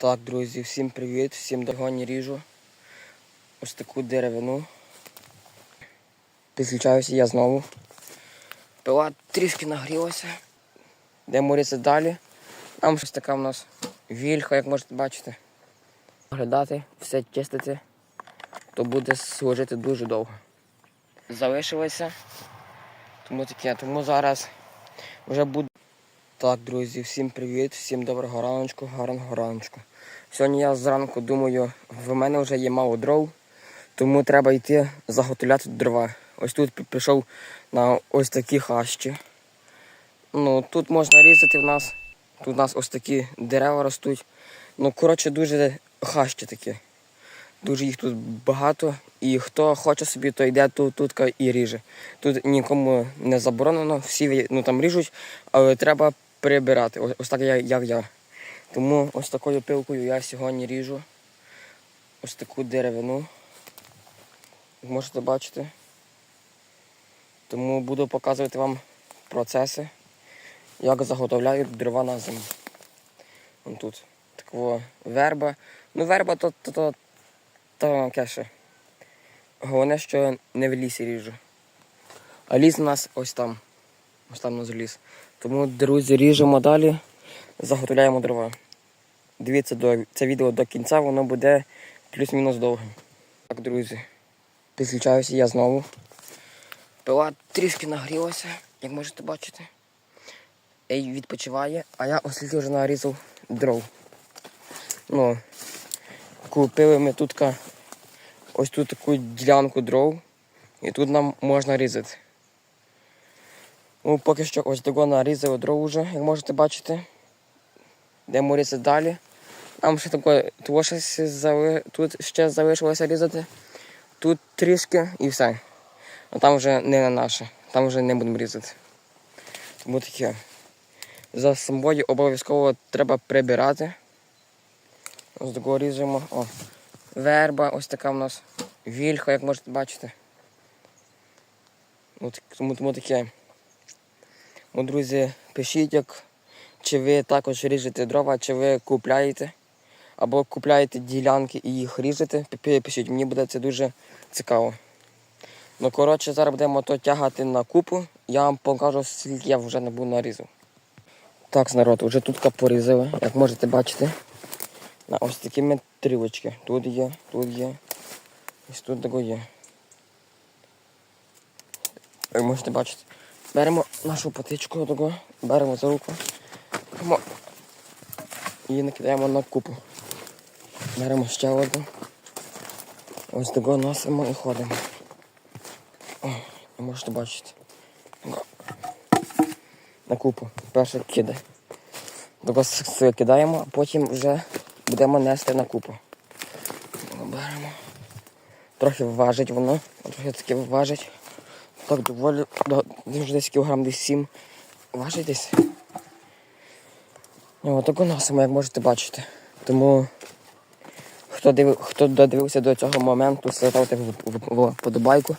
Так, друзі, всім привіт, всім догоні ріжу. Ось таку деревину. Підключаюся я знову. Пила трішки нагрілася. Йдемо різати далі. Там щось така в нас вільха, як можете бачити. Оглядати, все чистити, то буде служити дуже довго. Залишилося. Тому таке, тому зараз вже буде. Так, друзі, всім привіт, всім доброго раночку, гарного раночку. Сьогодні я зранку думаю, в мене вже є мало дров, тому треба йти заготовляти дрова. Ось тут пішов на ось такі хащі. Ну, тут можна різати в нас. Тут у нас ось такі дерева ростуть. Ну, коротше, дуже хащі такі. Дуже їх тут багато. І хто хоче собі, то йде тут, тут і ріже. Тут нікому не заборонено, всі ну, там ріжуть, але треба прибирати. Ось, ось так як, як я. Тому ось такою пилкою я сьогодні ріжу ось таку деревину. Можете бачити. Тому буду показувати вам процеси, як заготовляють дрова на зиму. Вон тут такого верба. Ну, верба то, то, то, то кеше. Головне, що не в лісі ріжу. А ліс у нас ось там. Ось там у нас ліс. Тому, друзі, ріжемо далі, заготовляємо дрова. Дивіться це відео до кінця, воно буде плюс-мінус довгим. Так, друзі, підключаюся я знову. Пила трішки нагрілася, як можете бачити. Ей відпочиває, а я оскільки вже нарізав дров. Ну, купили ми тут ось тут таку ділянку дров, і тут нам можна різати. Ну, поки що ось того нарізали дров уже, як можете бачити. Йдемо різати далі. Нам ще таке, того зали... тут ще залишилося різати. Тут трішки і все. А там вже не на наше, там вже не будемо різати. Тому таке. За собою обов'язково треба прибирати. Ось такого ріжемо. О, верба, ось така в нас вільха, як можете бачити. От, тому, тому таке. Ну, друзі, пишіть, як, чи ви також ріжете дрова, чи ви купляєте. Або купляєте ділянки і їх ріжете. Пи- пи- Пишіть, мені буде це дуже цікаво. Ну, коротше, зараз будемо то тягати на купу. Я вам покажу, скільки я вже не був нарізав. Так, народ, вже тут порізали, як можете бачити. На ось такі метрівочки. Тут є, тут є. Ось тут тако є. Ви можете бачити. Беремо нашу патичку таку, беремо за руку. І накидаємо на купу. Беремо ще одну. Ось тако носимо і ходимо. О, ви можете бачити. На купу. Перше с- с- кидаємо, а потім вже будемо нести на купу. Беремо. Трохи важить воно, трохи таке важить. Так доволі до- дуже десь кілограм десь 7 важить десь. І отаку носимо, як можете бачити. Тому хто див... хто додивився до цього моменту, ставте в, в, в подобайку.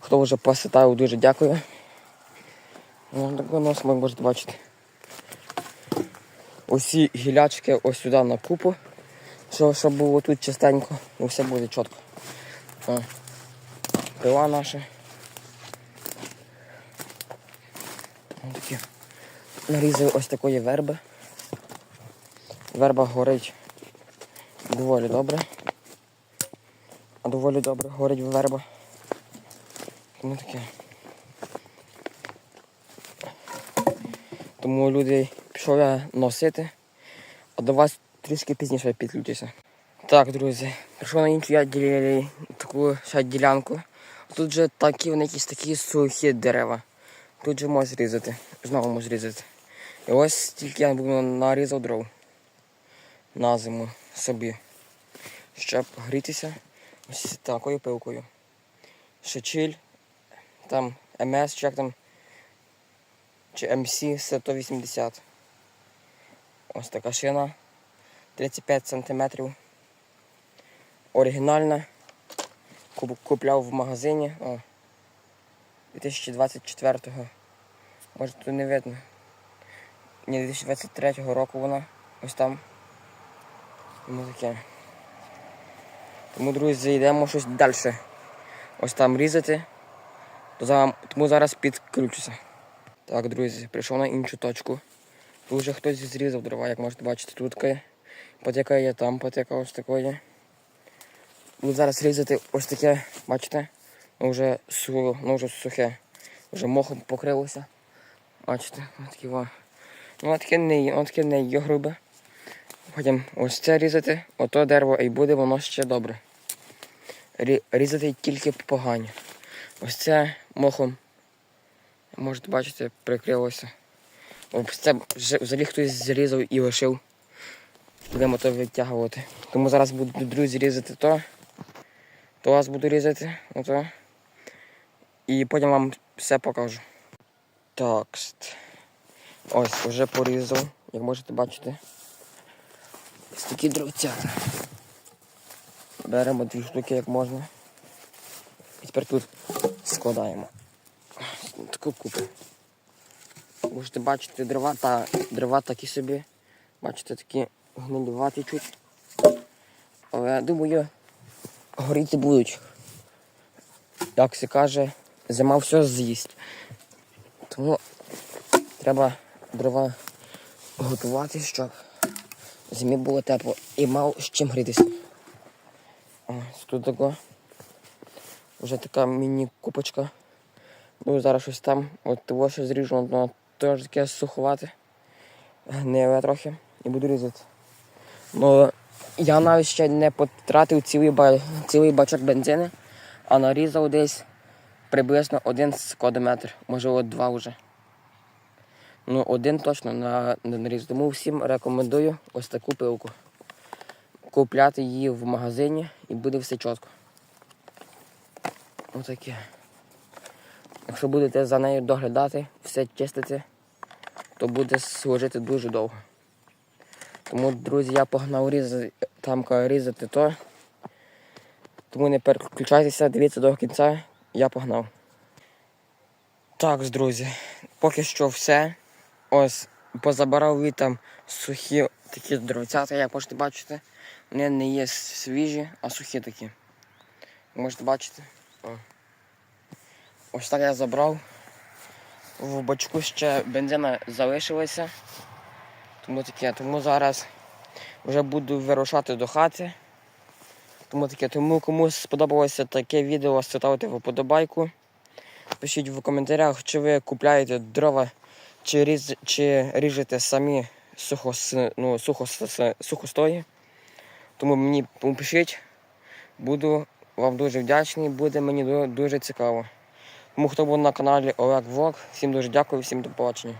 Хто вже поситав, дуже дякую. Ну, таку носимо, як можете бачити. Усі гілячки ось сюди на купу, щоб, щоб було тут чистенько і все буде чітко. О, пила наша. Такі. Нарізали ось такої верби. Верба горить доволі добре. А доволі добре горить верба. Тому таке. Тому люди пішов я носити, а до вас трішки пізніше підключуся. Так, друзі, прийшов на іншу я ділі... таку ще ділянку. Тут же такі вони якісь такі сухі дерева. Тут же можеш різати. Знову можеш різати. І ось тільки я нарізав дров на зиму собі. Щоб грітися ось такою пилкою. Шечіль, там МС, чи як там, чи МС 180. Ось така шина. 35 см. Оригінальна. Купляв в магазині. О, 2024-го. Може тут не видно. Ні, 2023 року вона. Ось там. Тому таке. Тому, друзі, йдемо щось далі. Ось там різати. Тому зараз підключуся. Так, друзі, прийшов на іншу точку. Тут вже хтось зрізав дрова, як можете бачити, тут потяка є, там потяка ось такої. Буду зараз різати ось таке, бачите? Ну вже, су, ну, вже сухе. Вже мохом покрилося. Бачите, ось такі во. Ну, таке не таке не є грубе. Потім ось це різати, ото дерево і буде воно ще добре. Різати тільки погані. Ось це мохом, можете бачити, прикрилося. Ось це взагалі хтось зрізав і лишив. Будемо то витягувати. Тому зараз буду друзі різати то. То вас буду різати, ото. І потім вам все покажу. Так. Ось, вже порізав, як можете бачити. Ось такі дровцята. Беремо дві штуки як можна. І тепер тут складаємо. Таку купу. Можете бачити дрова та дрова такі собі. Бачите, такі гнилюваті чуть. Але думаю, горіти будуть. Як се каже, зима все з'їсть. Тому треба дрова готувати, щоб зимі було тепло і мав з чим грітися. Ось тут тако. Вже така міні-купочка. Ну, зараз щось там. От того, що зріжу, воно теж таке суховате. Гниле трохи. І буду різати. Ну, я навіть ще не потратив цілий, ба... цілий бачок бензину, а нарізав десь приблизно один скодометр, може два вже. Ну, один точно на, на наріз. Тому всім рекомендую ось таку пилку. Купляти її в магазині і буде все чітко. Отаке. Якщо будете за нею доглядати, все чистити, то буде служити дуже довго. Тому, друзі, я погнав різати, там різати то. Тому не переключайтеся, дивіться до кінця, я погнав. Так, друзі, поки що все. Ось позабирав від там сухі такі дровцята, як можете бачити. Вони не є свіжі, а сухі такі. Можете бачити. О. Ось так я забрав. В бачку ще бензина залишилося. Тому таке, тому зараз вже буду вирушати до хати. Тому таке, тому комусь сподобалося таке відео, ставте вподобайку. Пишіть в коментарях, чи ви купляєте дрова, чи, різ, чи ріжете самі сухос, ну, сухос, сухостої. Тому мені пишіть. Буду вам дуже вдячний, буде мені дуже цікаво. Тому хто був на каналі Олег Влог, всім дуже дякую, всім до побачення.